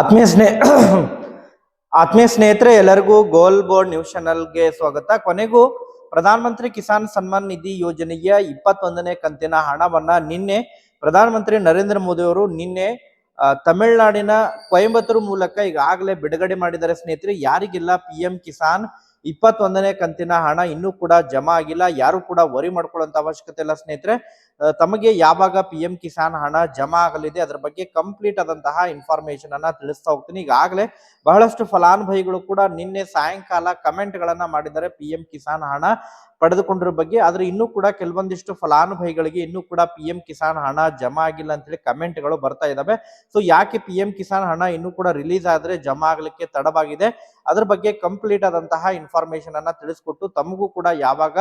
ಆತ್ಮೀಯ ಸ್ನೇಹ, ಆತ್ಮೀಯ ಸ್ನೇಹಿತರೆ, ಎಲ್ಲರಿಗೂ ಗೋಲ್ ಬೋರ್ಡ್ ನ್ಯೂಸ್ ಚಾನಲ್ಗೆ ಸ್ವಾಗತ. ಕೊನೆಗೂ ಪ್ರಧಾನಮಂತ್ರಿ ಕಿಸಾನ್ ಸನ್ಮಾನ್ ನಿಧಿ ಯೋಜನೆಯ ಇಪ್ಪತ್ತೊಂದನೇ ಕಂತಿನ ಹಣವನ್ನ ನಿನ್ನೆ ಪ್ರಧಾನಮಂತ್ರಿ ನರೇಂದ್ರ ಮೋದಿ ಅವರು ನಿನ್ನೆ ತಮಿಳುನಾಡಿನ ಕೊಯಂಬತ್ತೂರು ಮೂಲಕ ಈಗಾಗಲೇ ಬಿಡುಗಡೆ ಮಾಡಿದ್ದಾರೆ. ಸ್ನೇಹಿತರೆ, ಯಾರಿಗಿಲ್ಲ ಪಿ ಎಂ ಕಿಸಾನ್ ಇಪ್ಪತ್ತೊಂದನೇ ಕಂತಿನ ಹಣ ಇನ್ನೂ ಕೂಡ ಜಮಾ ಆಗಿಲ್ಲ. ಯಾರು ಕೂಡ ವರಿ ಮಾಡ್ಕೊಳ್ಳುವಂತ ಅವಶ್ಯಕತೆ ಇಲ್ಲ ಸ್ನೇಹಿತರೆ. ತಮಗೆ ಯಾವಾಗ ಪಿ ಎಂ ಕಿಸಾನ್ ಹಣ ಜಮಾ ಆಗಲಿದೆ ಅದರ ಬಗ್ಗೆ ಕಂಪ್ಲೀಟ್ ಆದಂತಹ ಇನ್ಫಾರ್ಮೇಶನ್ ಅನ್ನ ತಿಳಿಸ್ತಾ ಹೋಗ್ತೀನಿ. ಈಗಾಗಲೇ ಬಹಳಷ್ಟು ಫಲಾನುಭವಿಗಳು ಕೂಡ ನಿನ್ನೆ ಸಾಯಂಕಾಲ ಕಮೆಂಟ್ ಗಳನ್ನ ಮಾಡಿದ್ದಾರೆ ಪಿ ಎಂ ಕಿಸಾನ್ ಹಣ ಪಡೆದುಕೊಂಡಿರೋ ಬಗ್ಗೆ. ಆದ್ರೆ ಇನ್ನೂ ಕೂಡ ಕೆಲವೊಂದಿಷ್ಟು ಫಲಾನುಭವಿಗಳಿಗೆ ಇನ್ನೂ ಕೂಡ ಪಿ ಎಂ ಕಿಸಾನ್ ಹಣ ಜಮಾ ಆಗಿಲ್ಲ ಅಂತೇಳಿ ಕಮೆಂಟ್ಗಳು ಬರ್ತಾ ಇದಾವೆ. ಸೊ ಯಾಕೆ ಪಿ ಎಂ ಕಿಸಾನ್ ಹಣ ಇನ್ನೂ ಕೂಡ ರಿಲೀಸ್ ಆದ್ರೆ ಜಮಾ ಆಗ್ಲಿಕ್ಕೆ ತಡವಾಗಿದೆ? ಅದ್ರ ಬಗ್ಗೆ ಕಂಪ್ಲೀಟ್ ಆದಂತಹ ಇನ್ಫಾರ್ಮೇಶನ್ ಅನ್ನ ತಿಳಿಸ್ಕೊಟ್ಟು ತಮಗೂ ಕೂಡ ಯಾವಾಗ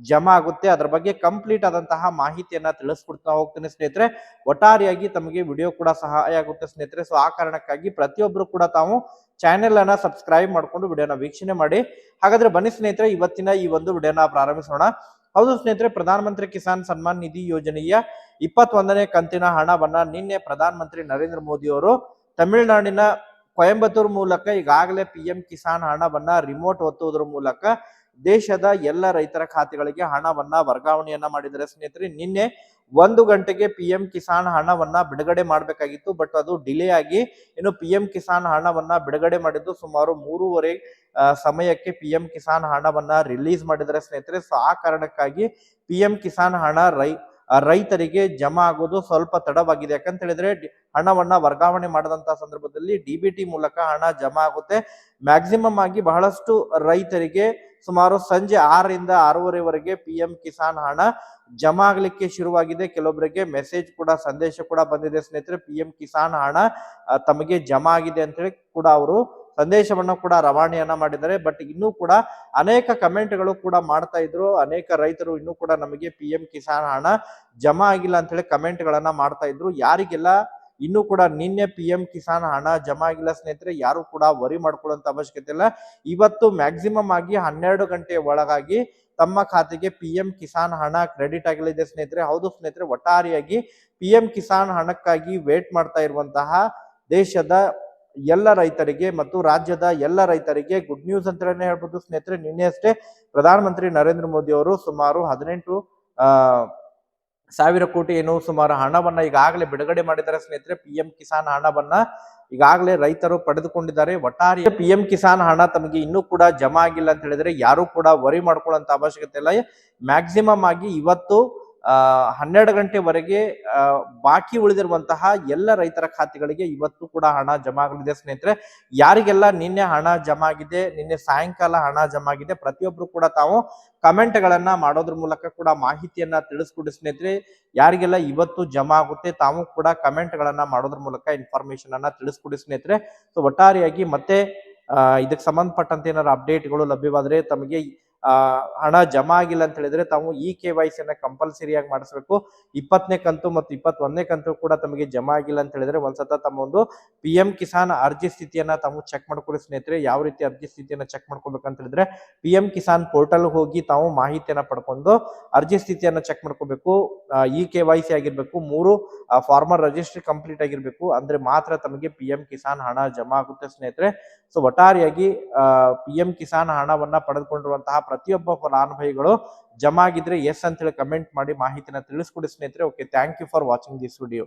ಜಮಾ ಆಗುತ್ತೆ. ಅದ್ರ ಬಗ್ಗೆ ಕಂಪ್ಲೀಟ್ ಆದಂತಹ ಮಾಹಿತಿಯನ್ನ ತಿಳಿಸ್ಕೊಡ್ತಾ ಹೋಗ್ತೇನೆ ಸ್ನೇಹಿತರೆ. ಒಟ್ಟಾರೆಯಾಗಿ ತಮಗೆ ವಿಡಿಯೋ ಕೂಡ ಸಹಾಯ ಆಗುತ್ತೆ ಸ್ನೇಹಿತರೆ. ಸೊ ಆ ಕಾರಣಕ್ಕಾಗಿ ಪ್ರತಿಯೊಬ್ಬರು ಕೂಡ ತಾವು ಚಾನೆಲ್ ಅನ್ನ ಸಬ್ಸ್ಕ್ರೈಬ್ ಮಾಡ್ಕೊಂಡು ವಿಡಿಯೋನ ವೀಕ್ಷಣೆ ಮಾಡಿ. ಹಾಗಾದ್ರೆ ಬನ್ನಿ ಸ್ನೇಹಿತರೆ, ಇವತ್ತಿನ ಈ ಒಂದು ವಿಡಿಯೋನ ಪ್ರಾರಂಭಿಸೋಣ. ಹೌದು ಸ್ನೇಹಿತರೆ, ಪ್ರಧಾನಮಂತ್ರಿ ಕಿಸಾನ್ ಸನ್ಮಾನ್ ನಿಧಿ ಯೋಜನೆಯ ಇಪ್ಪತ್ತೊಂದನೇ ಕಂತಿನ ಹಣವನ್ನ ನಿನ್ನೆ ಪ್ರಧಾನಮಂತ್ರಿ ನರೇಂದ್ರ ಮೋದಿ ಅವರು ತಮಿಳುನಾಡಿನ ಕೊಯಂಬತ್ತೂರು ಮೂಲಕ ಈಗಾಗಲೇ ಪಿ ಕಿಸಾನ್ ಹಣವನ್ನ ರಿಮೋಟ್ ಒತ್ತುವುದರ ಮೂಲಕ ದೇಶದ ಎಲ್ಲ ರೈತರ ಖಾತೆಗಳಿಗೆ ಹಣವನ್ನ ವರ್ಗಾವಣೆಯನ್ನ ಮಾಡಿದರೆ ಸ್ನೇಹಿತರೆ, ನಿನ್ನೆ ಒಂದು ಗಂಟೆಗೆ ಪಿ ಎಂ ಕಿಸಾನ್ ಹಣವನ್ನ ಬಿಡುಗಡೆ ಮಾಡಬೇಕಾಗಿತ್ತು. ಬಟ್ ಅದು ಡಿಲೇ ಆಗಿ ಇನ್ನು ಪಿ ಎಂ ಕಿಸಾನ್ ಹಣವನ್ನ ಬಿಡುಗಡೆ ಮಾಡಿದ್ದು ಸುಮಾರು ಮೂರುವರೆ ಸಮಯಕ್ಕೆ ಪಿ ಎಂ ಕಿಸಾನ್ ಹಣವನ್ನ ರಿಲೀಸ್ ಮಾಡಿದರೆ ಸ್ನೇಹಿತರೆ, ಸೊ ಆ ಕಾರಣಕ್ಕಾಗಿ ಪಿ ಎಂ ಕಿಸಾನ್ ಹಣ ರೈ ರೈತರಿಗೆ ಜಮಾ ಆಗೋದು ಸ್ವಲ್ಪ ತಡವಾಗಿದೆ. ಯಾಕಂತ ಹೇಳಿದ್ರೆ ಹಣವನ್ನ ವರ್ಗಾವಣೆ ಮಾಡದಂತ ಸಂದರ್ಭದಲ್ಲಿ ಡಿ ಬಿ ಟಿ ಮೂಲಕ ಹಣ ಜಮಾ ಆಗುತ್ತೆ. ಮ್ಯಾಕ್ಸಿಮಮ್ ಆಗಿ ಬಹಳಷ್ಟು ರೈತರಿಗೆ ಸುಮಾರು ಸಂಜೆ ಆರರಿಂದ ಆರೂವರೆವರೆಗೆ ಪಿ ಎಂ ಕಿಸಾನ್ ಹಣ ಜಮಾ ಆಗ್ಲಿಕ್ಕೆ ಶುರುವಾಗಿದೆ. ಕೆಲವೊಬ್ಬರಿಗೆ ಮೆಸೇಜ್ ಕೂಡ, ಸಂದೇಶ ಕೂಡ ಬಂದಿದೆ. ಸ್ನೇಹಿತರೆ, ಪಿ ಕಿಸಾನ್ ಹಣ ತಮಗೆ ಜಮಾ ಆಗಿದೆ ಅಂತ ಹೇಳಿ ಕೂಡ ಅವರು ಸಂದೇಶವನ್ನ ಕೂಡ ರವಾನೆಯನ್ನ ಮಾಡಿದ್ದಾರೆ. ಬಟ್ ಇನ್ನೂ ಕೂಡ ಅನೇಕ ಕಮೆಂಟ್ಗಳು ಕೂಡ ಮಾಡ್ತಾ ಇದ್ರು. ಅನೇಕ ರೈತರು ಇನ್ನೂ ಕೂಡ ನಮಗೆ ಪಿ ಎಂ ಕಿಸಾನ್ ಹಣ ಜಮಾ ಆಗಿಲ್ಲ ಅಂತ ಹೇಳಿ ಕಮೆಂಟ್ ಗಳನ್ನ ಮಾಡ್ತಾ ಇದ್ರು. ಯಾರಿಗೆಲ್ಲ ಇನ್ನೂ ಕೂಡ ನಿನ್ನೆ ಪಿ ಎಂ ಕಿಸಾನ್ ಹಣ ಜಮಾ ಆಗಿಲ್ಲ ಸ್ನೇಹಿತರೆ, ಯಾರು ಕೂಡ ವರಿ ಮಾಡ್ಕೊಳ್ಳುವಂತ ಅವಶ್ಯಕತೆ ಇಲ್ಲ. ಇವತ್ತು ಮ್ಯಾಕ್ಸಿಮಮ್ ಆಗಿ ಹನ್ನೆರಡು ಗಂಟೆ ಒಳಗಾಗಿ ತಮ್ಮ ಖಾತೆಗೆ ಪಿ ಎಂ ಕಿಸಾನ್ ಹಣ ಕ್ರೆಡಿಟ್ ಆಗಲಿದೆ ಸ್ನೇಹಿತರೆ. ಹೌದು ಸ್ನೇಹಿತರೆ, ಒಟ್ಟಾರೆಯಾಗಿ ಪಿ ಎಂ ಕಿಸಾನ್ ಹಣಕ್ಕಾಗಿ ವೇಟ್ ಮಾಡ್ತಾ ಇರುವಂತಹ ದೇಶದ ಎಲ್ಲ ರೈತರಿಗೆ ಮತ್ತು ರಾಜ್ಯದ ಎಲ್ಲ ರೈತರಿಗೆ ಗುಡ್ ನ್ಯೂಸ್ ಅಂತಾನೆ ಹೇಳ್ಬೋದು. ಸ್ನೇಹಿತರೆ, ನಿನ್ನೆ ಅಷ್ಟೇ ಪ್ರಧಾನಮಂತ್ರಿ ನರೇಂದ್ರ ಮೋದಿ ಅವರು ಸುಮಾರು ಹದಿನೆಂಟು ಸಾವಿರ ಕೋಟಿ ಏನು ಸುಮಾರು ಹಣವನ್ನ ಈಗಾಗಲೇ ಬಿಡುಗಡೆ ಮಾಡಿದ್ದಾರೆ ಸ್ನೇಹಿತರೆ. ಪಿ ಎಂ ಕಿಸಾನ್ ಹಣವನ್ನ ಈಗಾಗಲೇ ರೈತರು ಪಡೆದುಕೊಂಡಿದ್ದಾರೆ. ಒಟ್ಟಾರೆ ಪಿ ಎಂ ಕಿಸಾನ್ ಹಣ ತಮಗೆ ಇನ್ನೂ ಕೂಡ ಜಮಾ ಆಗಿಲ್ಲ ಅಂತ ಹೇಳಿದ್ರೆ ಯಾರು ಕೂಡ ವರಿ ಮಾಡ್ಕೊಳ್ಳೋ ಅವಶ್ಯಕತೆ ಇಲ್ಲ. ಮ್ಯಾಕ್ಸಿಮಮ್ ಆಗಿ ಇವತ್ತು ಹನ್ನೆರಡು ಗಂಟೆವರೆಗೆ ಬಾಕಿ ಉಳಿದಿರುವಂತಹ ಎಲ್ಲ ರೈತರ ಖಾತೆಗಳಿಗೆ ಇವತ್ತು ಕೂಡ ಹಣ ಜಮಾ ಆಗಲಿದೆ ಸ್ನೇಹಿತರೆ. ಯಾರಿಗೆಲ್ಲ ನಿನ್ನೆ ಹಣ ಜಮಾ ಆಗಿದೆ, ನಿನ್ನೆ ಸಾಯಂಕಾಲ ಹಣ ಜಮಾ ಆಗಿದೆ, ಪ್ರತಿಯೊಬ್ರು ಕೂಡ ತಾವು ಕಮೆಂಟ್ಗಳನ್ನ ಮಾಡೋದ್ರ ಮೂಲಕ ಕೂಡ ಮಾಹಿತಿಯನ್ನ ತಿಳಿಸ್ಕೊಡಿ ಸ್ನೇಹಿತರೆ. ಯಾರಿಗೆಲ್ಲ ಇವತ್ತು ಜಮಾ ಆಗುತ್ತೆ, ತಾವು ಕೂಡ ಕಮೆಂಟ್ ಗಳನ್ನ ಮಾಡೋದ್ರ ಮೂಲಕ ಇನ್ಫಾರ್ಮೇಶನ್ ಅನ್ನ ತಿಳಿಸ್ಕೊಡಿ ಸ್ನೇಹಿತರೆ. ಸೊ, ಒಟ್ಟಾರೆಯಾಗಿ ಮತ್ತೆ ಇದಕ್ಕೆ ಸಂಬಂಧಪಟ್ಟಂತೆ ಏನಾದ್ರು ಅಪ್ಡೇಟ್ಗಳು ಲಭ್ಯವಾದ್ರೆ ತಮಗೆ ಹಣ ಜಮಾ ಆಗಿಲ್ಲ ಅಂತ ಹೇಳಿದ್ರೆ ತಾವು ಇ ಕೆ ವೈ ಸಿಯನ್ನ ಕಂಪಲ್ಸರಿಯಾಗಿ ಮಾಡಿಸ್ಬೇಕು. ಇಪ್ಪತ್ತನೇ ಕಂತು ಮತ್ತು ಇಪ್ಪತ್ತೊಂದನೇ ಕಂತು ಕೂಡ ತಮಗೆ ಜಮಾ ಆಗಿಲ್ಲ ಅಂತ ಹೇಳಿದ್ರೆ ಒಂದ್ಸತ ತಮ್ಮ ಒಂದು ಪಿ ಎಂ ಕಿಸಾನ್ ಅರ್ಜಿ ಸ್ಥಿತಿಯನ್ನ ತಾವು ಚೆಕ್ ಮಾಡ್ಕೊಳ್ಳಿ ಸ್ನೇಹಿತರೆ, ಯಾವ ರೀತಿ ಅರ್ಜಿ ಸ್ಥಿತಿಯನ್ನ ಚೆಕ್ ಮಾಡ್ಕೋಬೇಕಂತ ಹೇಳಿದ್ರೆ ಪಿ ಎಂ ಕಿಸಾನ್ ಪೋರ್ಟಲ್ ಹೋಗಿ ತಾವು ಮಾಹಿತಿಯನ್ನ ಪಡ್ಕೊಂಡು ಅರ್ಜಿ ಸ್ಥಿತಿಯನ್ನ ಚೆಕ್ ಮಾಡ್ಕೋಬೇಕು. ಇ ಕೆ ವೈ ಸಿ ಆಗಿರ್ಬೇಕು, ಮೂರು ಫಾರ್ಮರ್ ರಿಜಿಸ್ಟ್ರಿ ಕಂಪ್ಲೀಟ್ ಆಗಿರ್ಬೇಕು, ಅಂದ್ರೆ ಮಾತ್ರ ತಮಗೆ ಪಿ ಎಂ ಕಿಸಾನ್ ಹಣ ಜಮಾ ಆಗುತ್ತೆ ಸ್ನೇಹಿತರೆ. ಸೊ ಒಟ್ಟಾರೆಯಾಗಿ ಪಿ ಎಂ ಕಿಸಾನ್ ಹಣವನ್ನ ಪಡೆದುಕೊಂಡಿರುವಂತಹ ಪ್ರತಿಯೊಬ್ಬ ಫಲಾನುಭವಿಗಳು ಜಮಾ ಆಗಿದ್ರೆ ಎಸ್ ಅಂತ ಹೇಳಿ ಕಮೆಂಟ್ ಮಾಡಿ ಮಾಹಿತಿನ ತಿಳಿಸ್ಕೊಡಿ ಸ್ನೇಹಿತರೆ. Okay thank you for watching this video